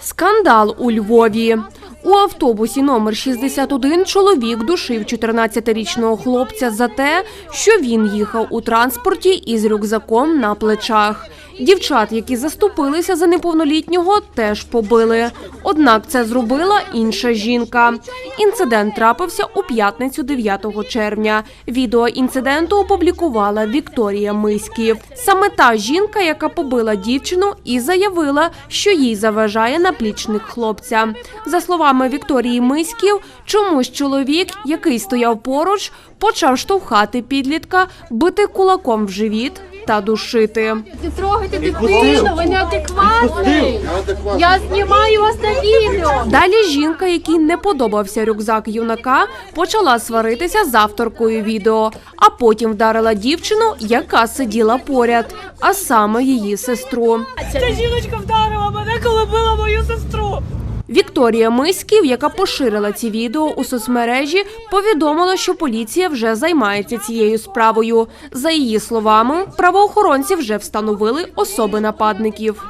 Скандал у Львові. У автобусі номер 61 чоловік душив 14-річного хлопця за те, що він їхав у транспорті із рюкзаком на плечах. Дівчат, які заступилися за неповнолітнього, теж побили. Однак це зробила інша жінка. Інцидент трапився у п'ятницю 9 червня. Відео інциденту опублікувала Вікторія Миськів. Саме та жінка, яка побила дівчину і заявила, що їй заважає наплічник хлопця. За словами Вікторії Миськів, чомусь чоловік, який стояв поруч, почав штовхати підлітка, бити кулаком в живіт та душити. Не трогайте дитину, ви неадекватний. Я знімаю вас на відео. Далі жінка, якій не подобався рюкзак юнака, почала сваритися з авторкою відео, а потім вдарила дівчину, яка сиділа поряд, а саме її сестру. Ця жіночка вдарила мене, коли била мою сестру. Вікторія Миськів, яка поширила ці відео у соцмережі, повідомила, що поліція вже займається цією справою. За її словами, правоохоронці вже встановили особи нападників.